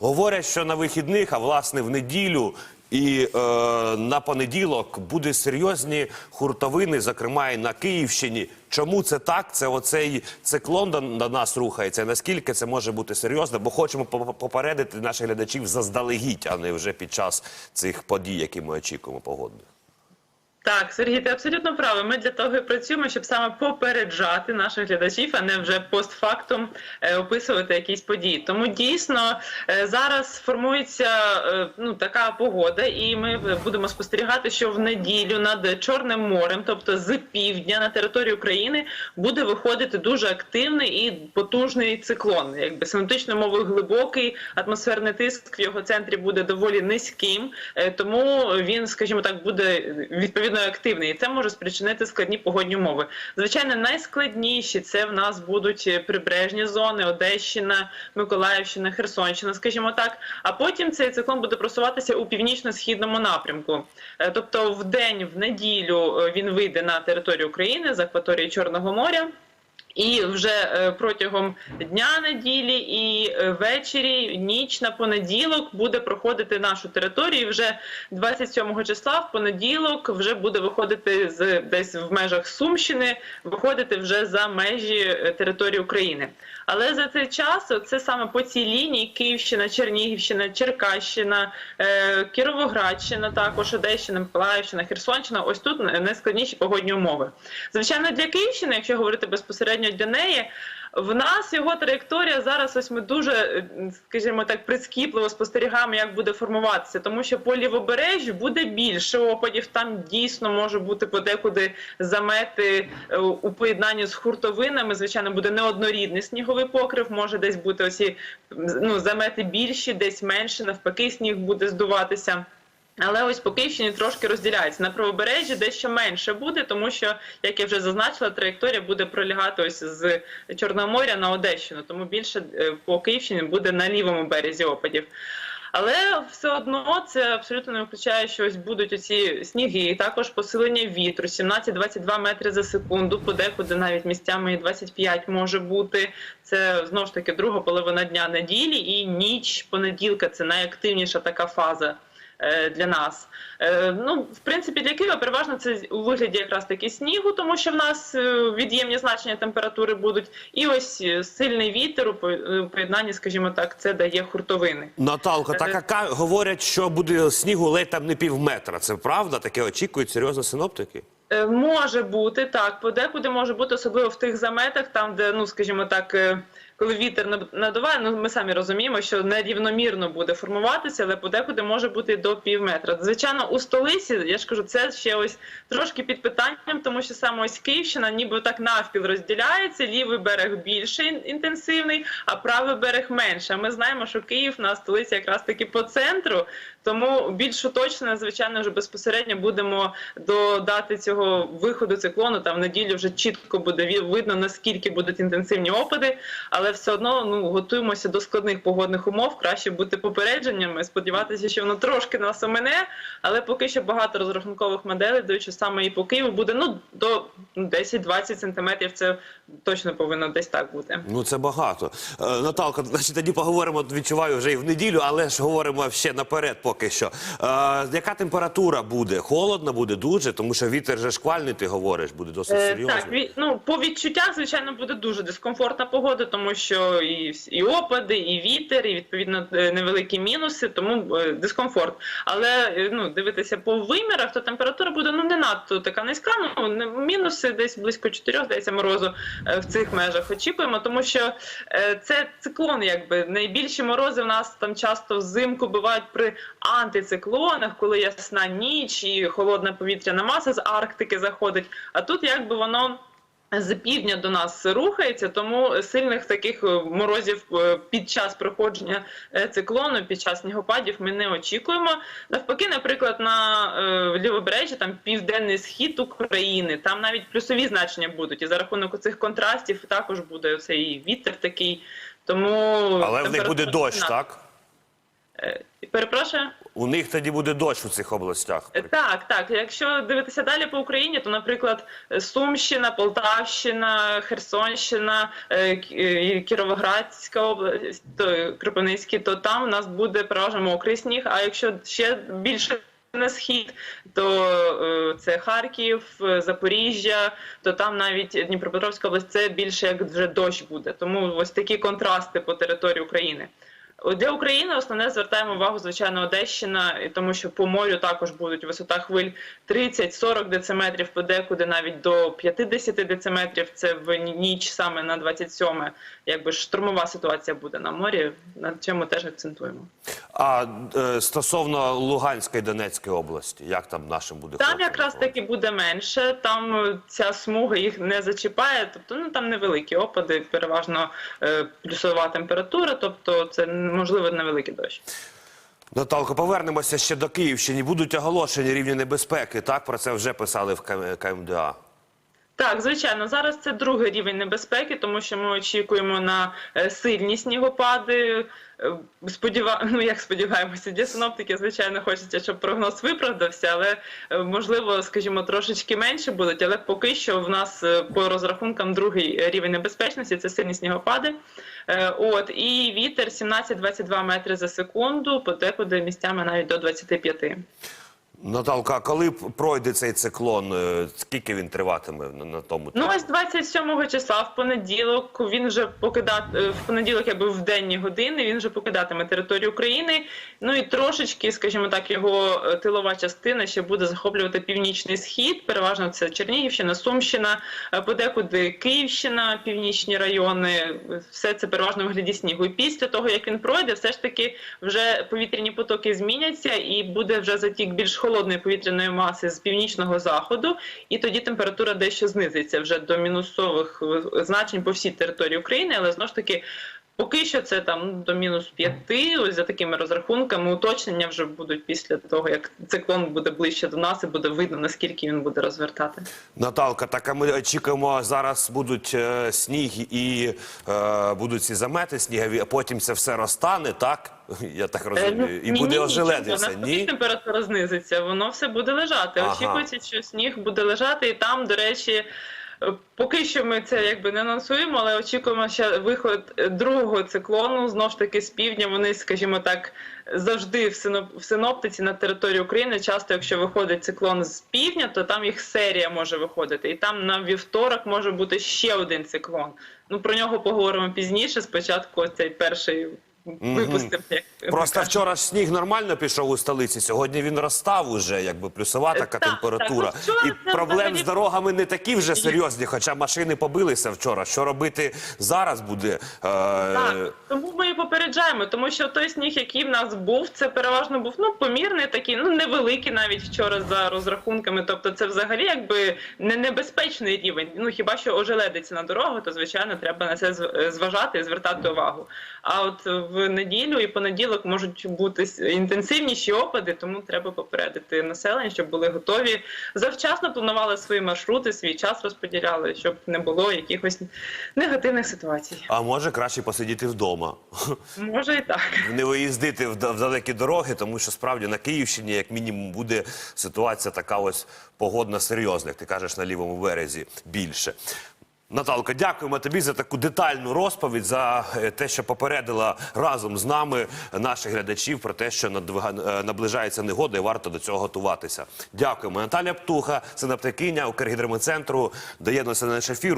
Говорять, що на вихідних, а власне в неділю. І е, на понеділок буде серйозні хуртовини, зокрема і на Київщині. Чому це так? Це оцей циклон до, нас рухається. Наскільки це може бути серйозно? Бо хочемо по- попередити наших глядачів заздалегідь, а не вже під час цих подій, які ми очікуємо погодних. Так, Сергій, ти абсолютно правий. Ми для того і працюємо, щоб саме попереджати наших глядачів, а не вже постфактум е, описувати якісь події. Тому дійсно е, зараз формується е, ну така погода, і ми будемо спостерігати, що в неділю над Чорним морем, тобто з півдня на територію України, буде виходити дуже активний і потужний циклон. Якби синоптичною мовою глибокий атмосферний тиск в його центрі буде доволі низьким, тому він, скажімо так, буде відповідно активний. І це може спричинити складні погодні умови. Звичайно, найскладніші це в нас будуть прибережні зони, Одещина, Миколаївщина, Херсонщина, скажімо так. А потім цей циклон буде просуватися у північно-східному напрямку. Е, Тобто, в день, в неділю е, він вийде на територію України з акваторії Чорного моря. І вже е, протягом дня неділі і е, ввечері, ніч на понеділок буде проходити нашу територію. І вже 27 числа в понеділок вже буде виходити з десь в межах Сумщини, виходити вже за межі е, території України. Але за цей час це саме по цій лінії Київщина, Чернігівщина, Черкащина, Кіровоградщина, також Одещина, Миколаївщина, Херсонщина. Ось тут найскладніші погодні умови. Звичайно, для Київщини, якщо говорити безпосередньо для неї. В нас його траєкторія зараз. Ось ми дуже, е, скажімо так, прискіпливо спостерігаємо, як буде формуватися, тому що по лівобережжю буде більше опадів. Там дійсно може бути подекуди замети е, у поєднанні з хуртовинами. Звичайно, буде неоднорідний сніговий покрив. Може десь бути осі ну, замети більші, десь менше. Навпаки, сніг буде здуватися. Але ось по Київщині трошки розділяється на правобережжі, дещо менше буде, тому що, як я вже зазначила, траєкторія буде пролягати ось з Чорного моря на Одещину, тому більше е, по Київщині буде на лівому березі опадів. Але все одно це абсолютно не виключає, що ось будуть оці сніги, також посилення вітру 17-22 метри за секунду, подекуди навіть місцями і 25 може бути. Це знову ж таки друга половина дня неділі і ніч понеділка. Це найактивніша така фаза для нас. Е, Ну, в принципі, для Києва переважно це у вигляді якраз таки снігу, тому що в нас е, від'ємні значення температури будуть. І ось е, сильний вітер у по- е, у поєднанні, скажімо так, це дає хуртовини. Наталко, Е, так яка говорять, що буде снігу ледь там не пів метра. Це правда? Таке очікують серйозно синоптики? Е, Може бути так, подекуди може бути, особливо в тих заметах, там де, ну скажімо так, е, коли вітер над- надуває, ну ми самі розуміємо, що нерівномірно буде формуватися, але подекуди може бути до пів метра. Звичайно, у столиці, я ж кажу, це ще ось трошки під питанням, тому що саме ось Київщина, ніби так навпіл розділяється. Лівий берег більше інтенсивний, а правий берег менше. А ми знаємо, що Київ на столиці якраз таки по центру, тому більш уточнено, звичайно, вже безпосередньо будемо до дати цього виходу циклону. Там в неділю вже чітко буде видно наскільки будуть інтенсивні опади, але все одно ну готуємося до складних погодних умов. Краще бути попередженнями, сподіватися, що воно трошки нас омине, але поки що багато розрахункових моделей що саме і по Києву буде ну до 10-20 сантиметрів. Це точно повинно десь так бути. Ну це багато. Е, Наталка, значить, тоді поговоримо. Відчуваю вже і в неділю, але ж говоримо ще наперед. Поки що. Е, яка температура буде? Холодно буде дуже, тому що вітер же шквальний, ти говориш, буде досить Е, серйозно. Так, ві- ну по відчуттях, звичайно, буде дуже дискомфортна погода, тому що і, вс- і опади, і вітер, і відповідно е, невеликі мінуси, тому е, дискомфорт. Але е, ну дивитися по вимірах, то температура буде ну не надто така низька. Ну не- мінуси десь близько 4, здається, морозу е, в цих межах очікуємо, тому що е, це циклон, якби найбільші морози в нас там часто взимку бувають при антициклонах, коли ясна ніч і холодна повітряна маса з Арктики заходить. А тут якби воно. З півдня до нас рухається, тому сильних таких е, морозів е, під час проходження е, циклону, під час снігопадів ми не очікуємо. Навпаки, наприклад, на е, лівобережжі, там південний схід України, там навіть плюсові значення будуть. І за рахунок цих контрастів також буде цей вітер такий. Тому Але в них буде дощ, так? Е, Перепрошую. У них тоді буде дощ у цих областях. Е, Так, так. Якщо дивитися далі по Україні, то, наприклад, Сумщина, Полтавщина, Херсонщина, е, Кі- Кіровоградська область, то Кропивницький, то там у нас буде переважно мокрий сніг. А якщо ще більше на схід, то це Харків, Запоріжжя, то там навіть Дніпропетровська область це більше як вже дощ буде. Тому ось такі контрасти по території України. Для України основне звертаємо увагу, звичайно, Одещина, тому що по морю також будуть висота хвиль 30-40 дециметрів, подекуди навіть до 50 дециметрів. Це в ніч саме на 27 якби ж штурмова ситуація буде на морі, над чим ми теж акцентуємо. А е, стосовно Луганської Донецької області, як там нашим буде Там якраз таки буде менше. Там е, ця смуга їх не зачіпає. Тобто ну там невеликі опади, переважно е, плюсова температура, тобто це можливо невеликий дощ. Наталко, повернемося ще до Київщини. Будуть оголошені рівні небезпеки. Так про це вже писали в КМ- КМДА. Так, звичайно, зараз це другий рівень небезпеки, тому що ми очікуємо на е, сильні снігопади. Е, Сподіва... Ну, як сподіваємося, для синоптики, звичайно, хочеться, щоб прогноз виправдався, але е, можливо, скажімо, трошечки менше будуть. Але поки що в нас по розрахункам другий рівень небезпечності це сильні снігопади. От і вітер 17-22 метри за секунду, подекуди місцями навіть до 25. Наталка, а коли пройде цей циклон, е, скільки він триватиме на, тому? Ну ось 27 числа в понеділок він вже покидати в понеділок, якби в денні години. Він вже покидатиме територію України. Ну і трошечки, скажімо так, його е, тилова частина ще буде захоплювати північний схід. Переважно це Чернігівщина, Сумщина, е, подекуди Київщина, північні райони. Все це переважно в вигляді снігу. І після того як він пройде, все ж таки вже повітряні потоки зміняться, і буде вже затік більш холодної повітряної маси з північного заходу, і тоді температура дещо знизиться вже до мінусових е, значень по всій території України, але знову ж таки. Поки що це там ну, до мінус п'яти, ось за такими розрахунками. Уточнення вже будуть після того, як циклон буде ближче до нас, і буде видно наскільки він буде розвертати. Наталка, так а ми очікуємо, зараз будуть е, сніг і е, будуть ці замети снігові, а потім це все розтане, так? Я так розумію. І Е, Ні, буде ні, ожеледиться, навпаки, ні? температура знизиться, воно все буде лежати. Ага. Очікується, що сніг буде лежати, і там, до речі. Поки що ми це якби не анонсуємо, але очікуємо ще виход другого циклону. Знов ж таки з півдня вони, скажімо так, завжди в синоптиці на території України. Часто, якщо виходить циклон з півдня, то там їх серія може виходити. І там на вівторок може бути ще один циклон. Ну про нього поговоримо пізніше. Спочатку цей перший випустимо. як Просто кажемо. вчора ж сніг нормально пішов у столиці. Сьогодні він розстав уже, якби плюсова така Е, Так, температура. так, ну, І проблем взагалі- з дорогами не такі вже серйозні, хоча машини побилися вчора. Що робити зараз буде? Е, Так, тому ми і попереджаємо, тому що той сніг, який в нас був, це переважно був ну помірний, такий, ну невеликий навіть вчора за розрахунками. Тобто, це взагалі якби не небезпечний рівень. Ну хіба що ожеледиться на дорогу, то звичайно треба на це зважати і звертати увагу. А от в неділю і понеділок можуть бути інтенсивніші опади, тому треба попередити населення, щоб були готові. Завчасно планували свої маршрути, свій час розподіляли, щоб не було якихось негативних ситуацій. а може краще посидіти вдома. Може і так. не виїздити в, в далекі дороги, тому що справді на Київщині, як мінімум, буде ситуація така ось погодна серйозна, як ти кажеш на лівому березі більше. Наталка, дякуємо тобі за таку детальну розповідь, за е, те, що попередила разом з нами наших глядачів про те, що е, наближається негода і варто до цього готуватися. Дякуємо. Наталя Птуха, синаптикиня Укргідрометцентру, доєднується на наш ефір.